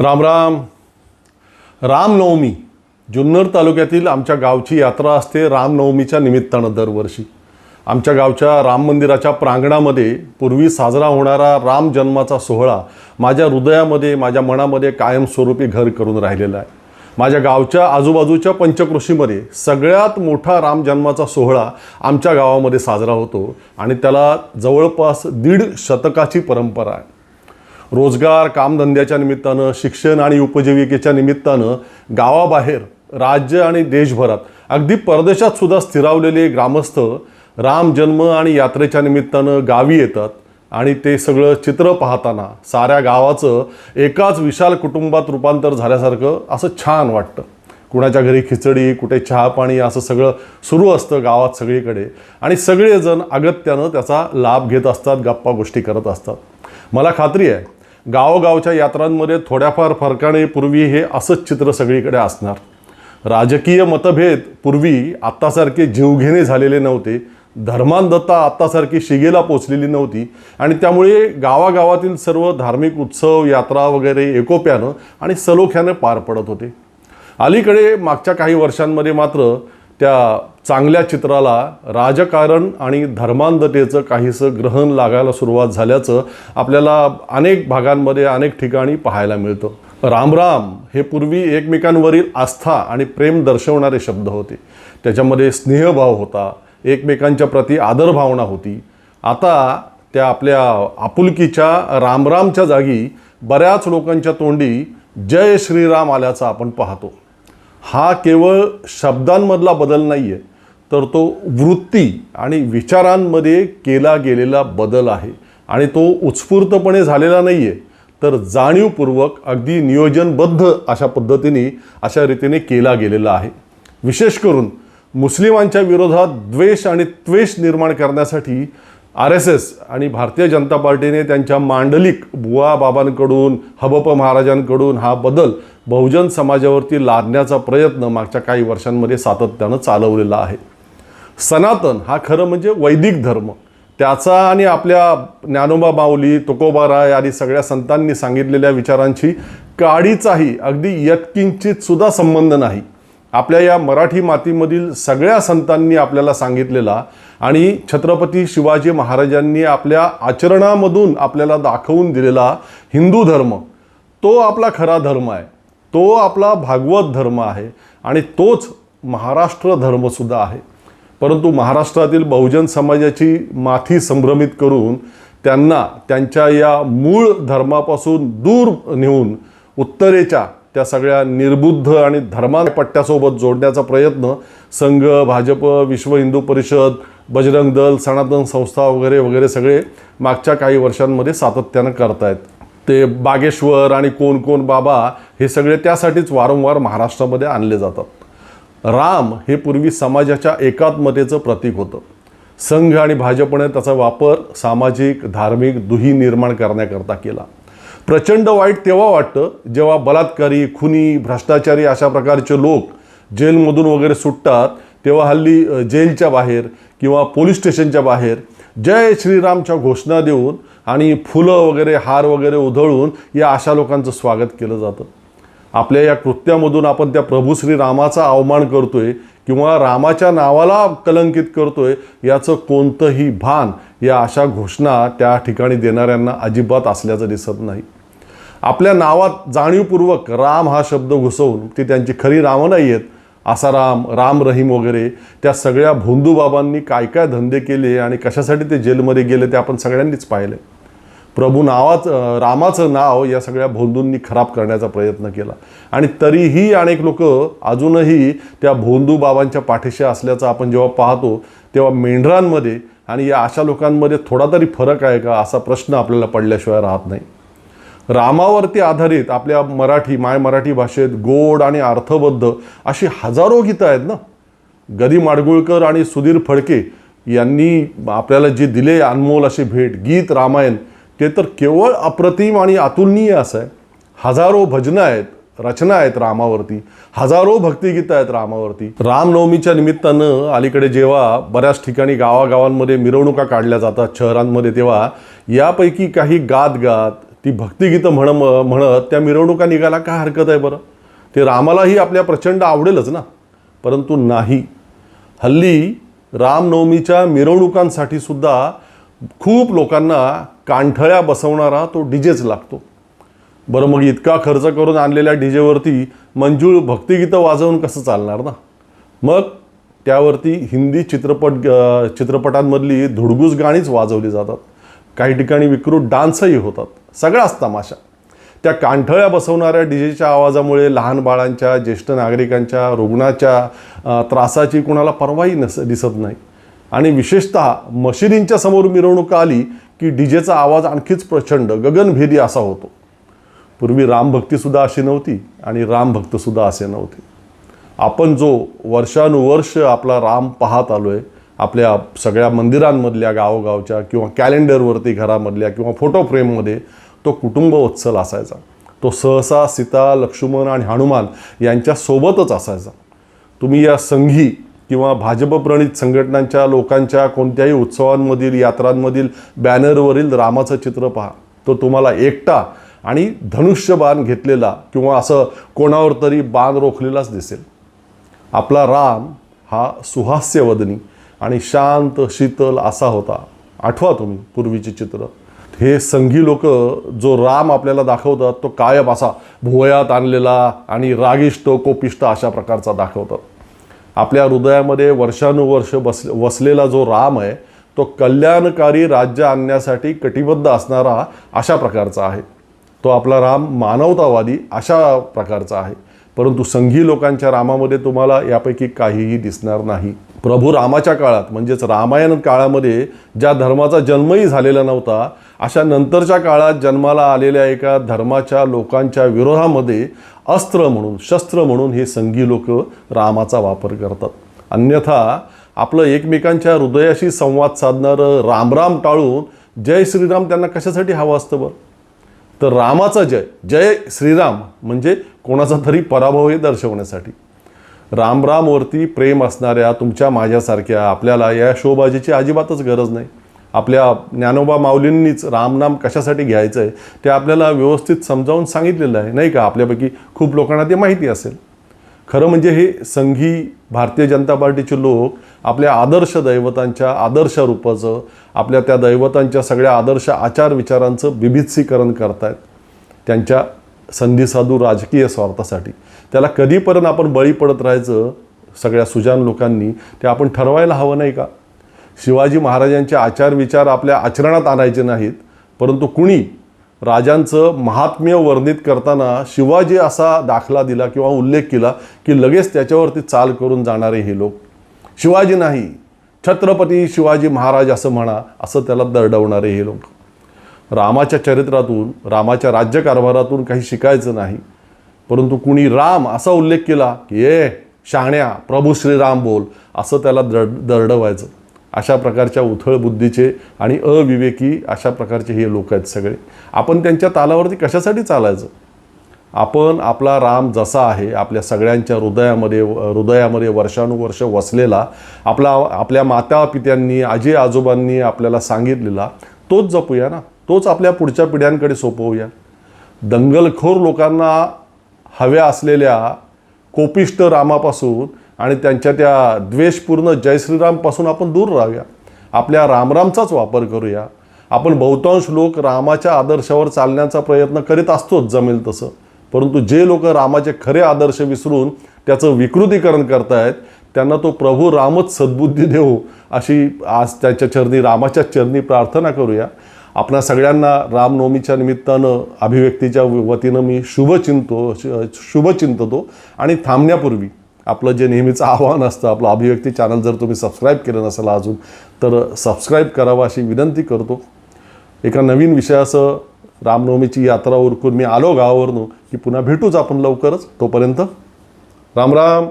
राम राम. रामनवमी. जुन्नर तालुक्यातील आमच्या गावची यात्रा असते रामनवमीच्या निमित्तानं दरवर्षी. आमच्या गावच्या राम मंदिराच्या प्रांगणामध्ये पूर्वी साजरा होणारा राम जन्माचा सोहळा माझ्या हृदयामध्ये माझ्या मनामध्ये कायमस्वरूपी घर करून राहिलेला आहे. माझ्या गावच्या आजूबाजूच्या पंचकृषीमध्ये सगळ्यात मोठा राम जन्माचा सोहळा आमच्या गावामध्ये साजरा होतो आणि त्याला जवळपास दीड शतकाची परंपरा आहे. रोजगार कामधंद्याच्या निमित्तानं शिक्षण आणि उपजीविकेच्या निमित्तानं गावाबाहेर राज्य आणि देशभरात अगदी परदेशात सुद्धा स्थिरावलेले ग्रामस्थ राम जन्म आणि यात्रेच्या निमित्तानं गावी येतात आणि ते सगळं चित्र पाहताना साऱ्या गावाचं एकाच विशाल कुटुंबात रूपांतर झाल्यासारखं असं छान वाटतं. कुणाच्या घरी खिचडी कुठे चहा पाणी असं सगळं सुरू असतं गावात सगळीकडे. आणि सगळेजण अगत्यानं त्याचा लाभ घेत असतात गप्पा गोष्टी करत असतात. मला खात्री आहे गावोगावच्या यात्रांमध्ये थोड्याफार फरकाने पूर्वी हे असंच चित्र सगळीकडे असणार. राजकीय मतभेद पूर्वी आत्तासारखे जीवघेणे झालेले नव्हते. धर्मांधता आत्तासारखी शिगेला पोचलेली नव्हती. आणि त्यामुळे गावागावातील सर्व धार्मिक उत्सव यात्रा वगैरे एकोप्यानं आणि सलोख्यानं पार पडत होते. अलीकडे मागच्या काही वर्षांमध्ये मात्र त्या चांगल्या चित्राला राजकारण आणि धर्मांधतेचं काहीसं ग्रहण लागायला सुरुवात झाल्याचं आपल्याला अनेक भागांमध्ये अनेक ठिकाणी पाहायला मिळतं. रामराम हे पूर्वी एकमेकांवरील आस्था आणि प्रेम दर्शवणारे शब्द होते. त्याच्यामध्ये स्नेहभाव होता एकमेकांच्या प्रती आदरभावना होती. आता त्या आपल्या आपुलकीच्या रामरामच्या जागी बऱ्याच लोकांच्या तोंडी जय श्रीराम आल्याचं आपण पाहतो. हा केवळ शब्दांमधला बदल नाही आहे तर तो वृत्ती आणि विचारांमध्ये केला गेलेला बदल आहे. आणि तो उत्स्फूर्तपणे झालेला नाही आहे तर जाणीवपूर्वक अगदी नियोजनबद्ध अशा पद्धतीने अशा रीतीने केला गेलेला आहे. विशेष करून मुस्लिमांच्या विरोधात द्वेष आणि त्वेष निर्माण करण्यासाठी आर एस एस आणि भारतीय जनता पार्टीने त्यांच्या मांडलिक बुवा बाबांकडून हबप महाराजांकडून हा बदल बहुजन समाजावरती लादण्याचा प्रयत्न मागच्या काही वर्षांमध्ये सातत्यानं चालवलेला आहे. सनातन हा खरं म्हणजे वैदिक धर्म. त्याचा आणि आपल्या ज्ञानोबा माऊली तुकोबाराय आणि सगळ्या संतांनी सांगितलेल्या विचारांची काडीचाही अगदी यत्किंचितसुद्धा संबंध नाही. आपल्या या मराठी मातीमधील सगळ्या संतांनी आपल्याला सांगितलेला आणि छत्रपती शिवाजी महाराजांनी आपल्या आचरणामधून आपल्याला दाखवून दिलेला हिंदू धर्म तो आपला खरा धर्म आहे. तो आपला भागवत धर्म आहे आणि तोच महाराष्ट्र धर्मसुद्धा आहे. परंतु महाराष्ट्रातील बहुजन समाजाची माथी संभ्रमित करून त्यांना त्यांच्या या मूळ धर्मापासून दूर नेऊन उत्तरेच्या त्या सगळ्या निर्बुद्ध आणि धर्मान पट्ट्यासोबत जोडण्याचा प्रयत्न संघ भाजप विश्व हिंदू परिषद बजरंग दल सनातन संस्था वगैरे वगैरे सगळे मागच्या काही वर्षांमध्ये सातत्यानं करतायत. ते बागेश्वर आणि कोण कोण बाबा हे सगळे त्यासाठीच वारंवार महाराष्ट्रामध्ये आणले जातात. राम हे पूर्वी समाजाच्या एकात्मतेचं प्रतीक होतं. संघ आणि भाजपने त्याचा वापर सामाजिक धार्मिक दुही निर्माण करण्याकरता केला. प्रचंड वाईट तेव्हा वाटतं जेव्हा बलात्कारी खुनी भ्रष्टाचारी अशा प्रकारचे लोक जेलमधून वगैरे सुटतात तेव्हा हल्ली जेलच्या बाहेर किंवा पोलीस स्टेशनच्या बाहेर जय श्रीरामच्या घोषणा देऊन आणि फुलं वगैरे हार वगैरे उधळून या अशा लोकांचं स्वागत केलं जातं. आपल्या या कृत्यामधून आपण त्या प्रभू श्रीरामाचा अवमान करतोय किंवा रामाच्या नावाला कलंकित करतोय याचं कोणतंही भान या अशा घोषणा त्या ठिकाणी देणाऱ्यांना अजिबात असल्याचं दिसत नाही. आपल्या नावात जाणीवपूर्वक राम हा शब्द घुसवून ती त्यांची खरी नावं नाही आहेत आसाराम राम रहीम वगैरे त्या सगळ्या भोंदूबाबांनी काय काय धंदे केले आणि कशासाठी ते जेलमध्ये गेले ते आपण सगळ्यांनीच पाहिले प्रभू नावाचं रामाचं नाव या सगळ्या भोंदूंनी खराब करण्याचा प्रयत्न केला. आणि तरीही अनेक लोक अजूनही त्या भोंदूबाबांच्या पाठीशी असल्याचं आपण जेव्हा पाहतो तेव्हा मेंढरांमध्ये आणि या अशा लोकांमध्ये थोडा तरी फरक आहे का असा प्रश्न आपल्याला पडल्याशिवाय राहत नाही. रामावरती आधारित आपल्या मराठी माय मराठी भाषेत गोड आणि अर्थबद्ध अशी हजारो गीतं आहेत ना. गदी माडगुळकर आणि सुधीर फडके यांनी आपल्याला जे दिले अनमोल अशी भेट गीत रामायण ते तर केवळ अप्रतिम आणि अतुलनीय असं आहे. हजारो भजनं आहेत. रचना आहेत रामावरती हजारो भक्तिगीतं आहेत रामावरती. रामनवमीच्या निमित्तानं अलीकडे जेव्हा बऱ्याच ठिकाणी गावागावांमध्ये मिरवणुका काढल्या जातात शहरांमध्ये तेव्हा यापैकी काही गात गात ती भक्तिगीतं म्हण म्हणत त्या मिरवणुका निघायला काय हरकत आहे बरं? ते रामालाही आपल्या प्रचंड आवडेलच ना? परंतु नाही. हल्ली रामनवमीच्या मिरवणुकांसाठी सुद्धा खूप लोकांना कांठळ्या बसवणारा तो डीजेच लागतो. बरं मग इतका खर्च करून आणलेल्या डीजेवरती मंजूळ भक्तिगीतं वाजवून कसं चालणार ना? मग त्यावरती हिंदी चित्रपट चित्रपटांमधली धुडगूस गाणीच वाजवली जातात. काही ठिकाणी विकृत डान्सही होतात. सगळाच तमाशा. त्या कांठळ्या बसवणाऱ्या डीजेच्या आवाजामुळे लहान बाळांच्या ज्येष्ठ नागरिकांच्या रुग्णाच्या त्रासाची कुणाला परवाही नस दिसत नाही. आणि विशेषतः मशिदींच्या समोर मिरवणूक आली की डीजेचा आवाज आणखीच प्रचंड गगनभेदी असा होतो. पूर्वी रामभक्तीसुद्धा अशी नव्हती आणि रामभक्तसुद्धा असे नव्हते. आपण जो वर्षानुवर्ष आपला राम पाहत आलो आहे आपल्या सगळ्या मंदिरांमधल्या गावोगावच्या किंवा कॅलेंडरवरती घरामधल्या किंवा फोटो फ्रेममध्ये तो कुटुंब वत्सल असायचा. तो सहसा सीता लक्ष्मण आणि हनुमान यांच्यासोबतच असायचा. तुम्ही या संघी किंवा भाजपप्रणित संघटनांच्या लोकांच्या कोणत्याही उत्सवांमधील यात्रांमधील बॅनरवरील रामाचं चित्र पहा. तो तुम्हाला एकटा आणि धनुष्य बाण घेतलेला किंवा असं कोणावर तरी बाण रोखलेलाच दिसेल. आपला राम हा सुहास्यवदनी आणि शांत शीतल असा होता. आठवा तुम्ही पूर्वीचे चित्र. हे संघी लोक जो राम आपल्याला दाखवतात तो कायम असा भुवयात आणलेला आणि रागिष्ट कोपिष्ट अशा प्रकारचा दाखवतात. आपल्या हृदयामध्ये वर्षानुवर्ष बस वसलेला जो राम आहे तो कल्याणकारी राज्य आणण्यासाठी कटिबद्ध असणारा अशा प्रकारचा आहे. तो आपला राम मानवतावादी अशा प्रकारचा आहे. परंतु संघी लोकांच्या रामामध्ये तुम्हाला यापैकी काहीही दिसणार नाही. प्रभू रामाच्या काळात म्हणजेच रामायण काळामध्ये ज्या धर्माचा जन्मही झालेला नव्हता अशा नंतरच्या काळात जन्माला आलेल्या एका धर्माच्या लोकांच्या विरोधामध्ये अस्त्र म्हणून शस्त्र म्हणून हे संघी लोक रामाचा वापर करतात. अन्यथा आपलं एकमेकांच्या हृदयाशी संवाद साधणारं रामराम टाळून जय श्रीराम त्यांना कशासाठी हवं असतं बरं? तर रामाचा जय जय श्रीराम म्हणजे कोणाचा तरी पराभव हे दर्शवण्यासाठी. राम रामवरती प्रेम असणाऱ्या तुमच्या माझ्यासारख्या आपल्याला या शोबाजीची अजिबातच गरज नाही. आपल्या ज्ञानोबा माऊलींनीच रामनाम कशासाठी घ्यायचं आहे ते आपल्याला व्यवस्थित समजावून सांगितलेलं आहे नाही का? आपल्यापैकी खूप लोकांना ते माहिती असेल. खरं म्हणजे हे संघी भारतीय जनता पार्टीचे लोक आपल्या आदर्श दैवतांच्या आदर्श रूपाचं आपल्या त्या दैवतांच्या सगळ्या आदर्श आचार विचारांचं बिभित्सीकरण करतायत त्यांच्या संधीसाधू राजकीय स्वार्थासाठी. त्याला कधीपर्यंत आपण बळी पडत राहायचं सगळ्या सुजान लोकांनी ते आपण ठरवायला हवं नाही का? शिवाजी महाराजांचे आचार विचार आपल्या आचरणात आणायचे नाहीत परंतु कुणी राजांचं महात्म्य वर्णित करताना शिवाजी असा दाखला दिला किंवा उल्लेख केला की लगेच त्याच्यावरती चाल करून जाणारे हे लोक. शिवाजी नाही. छत्रपती शिवाजी महाराज असं म्हणा असं त्याला दरडवणारे हे लोक. रामाच्या चरित्रातून रामाच्या राज्यकारभारातून काही शिकायचं नाही. परंतु कुणी राम असा उल्लेख केला की ए शहाण्या प्रभू श्रीराम बोल असं त्याला दर दरडवायचं. अशा प्रकारच्या उथळ बुद्धीचे आणि अविवेकी अशा प्रकारचे हे लोक आहेत सगळे. आपण त्यांच्या तालावरती कशासाठी चालायचं? आपण आपला राम जसा आहे आपल्या सगळ्यांच्या हृदयामध्ये हृदयामध्ये वर्षानुवर्ष वसलेला आपला आपल्या माता पित्यांनी आजी आजोबांनी आपल्याला सांगितलेला तोच जपूया ना? तोच आपल्या पुढच्या पिढ्यांकडे सोपवूया. दंगलखोर लोकांना हव्या असलेल्या कोपिष्ट रामापासून आणि त्यांच्या त्या द्वेषपूर्ण जय श्रीरामपासून आपण दूर राहूया. आपल्या रामरामचाच वापर करूया. आपण बहुतांश लोक रामाच्या आदर्शावर चालण्याचा प्रयत्न करीत असतोच जमेल तसं. परंतु जे लोक रामाचे खरे आदर्श विसरून त्याचं विकृतीकरण करतायत त्यांना तो प्रभू रामच सद्बुद्धी देऊ अशी आज त्याच्या चरणी रामाच्या चरणी प्रार्थना करूया. आपणा सगळ्यांना रामनवमीच्या निमित्तानं अभिव्यक्तीच्या वतीनं मी शुभ चिंतो शुभ चिंततो आणि थांबण्यापूर्वी आपलं जे नेहमीचं आव्हान असतं आपलं अभिव्यक्ती चॅनल जर तुम्ही सबस्क्राईब केलं नसेल अजून तर सबस्क्राईब करावं अशी विनंती करतो. एका नवीन विषयासह रामनवमीची यात्रा उरकून मी आलो गावावरून की पुन्हा भेटूच आपण लवकरच. तोपर्यंत राम राम!